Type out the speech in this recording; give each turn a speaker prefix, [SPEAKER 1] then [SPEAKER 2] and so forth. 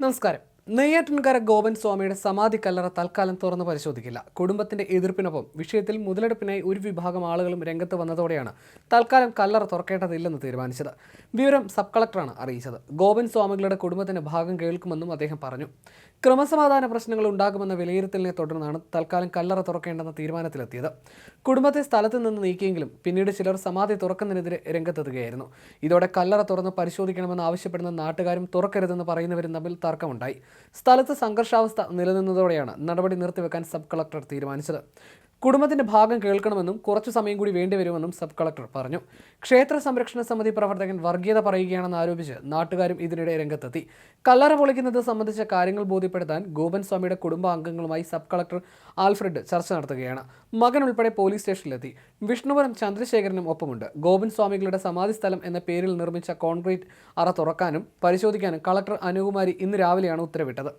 [SPEAKER 1] നമസ്കാരം. നെയ്യാറ്റിൻകര ഗോപൻ സ്വാമിയുടെ സമാധി കല്ലറ തൽക്കാലം തുറന്ന് പരിശോധിക്കില്ല. കുടുംബത്തിന്റെ എതിർപ്പിനൊപ്പം വിഷയത്തിൽ മുതലെടുപ്പിനായി ഒരു വിഭാഗം ആളുകളും രംഗത്ത് വന്നതോടെയാണ് തൽക്കാലം കല്ലറ തുറക്കേണ്ടതില്ലെന്ന് തീരുമാനിച്ചത്. വിവരം സബ് കളക്ടറാണ് അറിയിച്ചത്. ഗോപൻ സ്വാമികളുടെ കുടുംബത്തിന് ഭാഗം കേൾക്കുമെന്നും അദ്ദേഹം പറഞ്ഞു. ക്രമസമാധാന പ്രശ്നങ്ങൾ ഉണ്ടാകുമെന്ന വിലയിരുത്തലിനെ തുടർന്നാണ് തൽക്കാലം കല്ലറ തുറക്കേണ്ടെന്ന തീരുമാനത്തിലെത്തിയത്. കുടുംബത്തെ സ്ഥലത്ത് നിന്ന് നീക്കിയെങ്കിലും പിന്നീട് ചിലർ സമാധി തുറക്കുന്നതിനെതിരെ രംഗത്തെത്തുകയായിരുന്നു. ഇതോടെ കല്ലറ തുറന്ന് പരിശോധിക്കണമെന്ന് ആവശ്യപ്പെടുന്ന നാട്ടുകാരും തുറക്കരുതെന്ന് പറയുന്നവരും തമ്മിൽ തർക്കമുണ്ടായി. സ്ഥലത്ത് സംഘർഷാവസ്ഥ നിലനിന്നതോടെയാണ് നടപടി നിർത്തിവെക്കാൻ സബ് കളക്ടർ തീരുമാനിച്ചത്. കുടുംബത്തിന്റെ ഭാഗം കേൾക്കണമെന്നും കുറച്ചു സമയം കൂടി വേണ്ടിവരുമെന്നും സബ് കളക്ടർ പറഞ്ഞു. ക്ഷേത്ര സംരക്ഷണ സമിതി പ്രവർത്തകൻ വർഗീയത പറയുകയാണെന്ന് ആരോപിച്ച് നാട്ടുകാരും ഇതിനിടെ രംഗത്തെത്തി. കല്ലറ പൊളിക്കുന്നത് സംബന്ധിച്ച കാര്യങ്ങൾ ബോധ്യപ്പെടുത്താൻ ഗോപൻ സ്വാമിയുടെ കുടുംബാംഗങ്ങളുമായി സബ് കളക്ടർ ആൽഫ്രഡ് ചർച്ച നടത്തുകയാണ്. മകൻ ഉൾപ്പെടെ പോലീസ് സ്റ്റേഷനിലെത്തി. വിഷ്ണുപുരം ചന്ദ്രശേഖരനും ഒപ്പമുണ്ട്. ഗോപൻ സ്വാമികളുടെ സമാധി സ്ഥലം എന്ന പേരിൽ നിർമ്മിച്ച കോൺക്രീറ്റ് അറ തുറക്കാനും പരിശോധിക്കാനും കളക്ടർ അനുകുമാരി ഇന്ന് രാവിലെയാണ് ഉത്തരവിട്ടത്.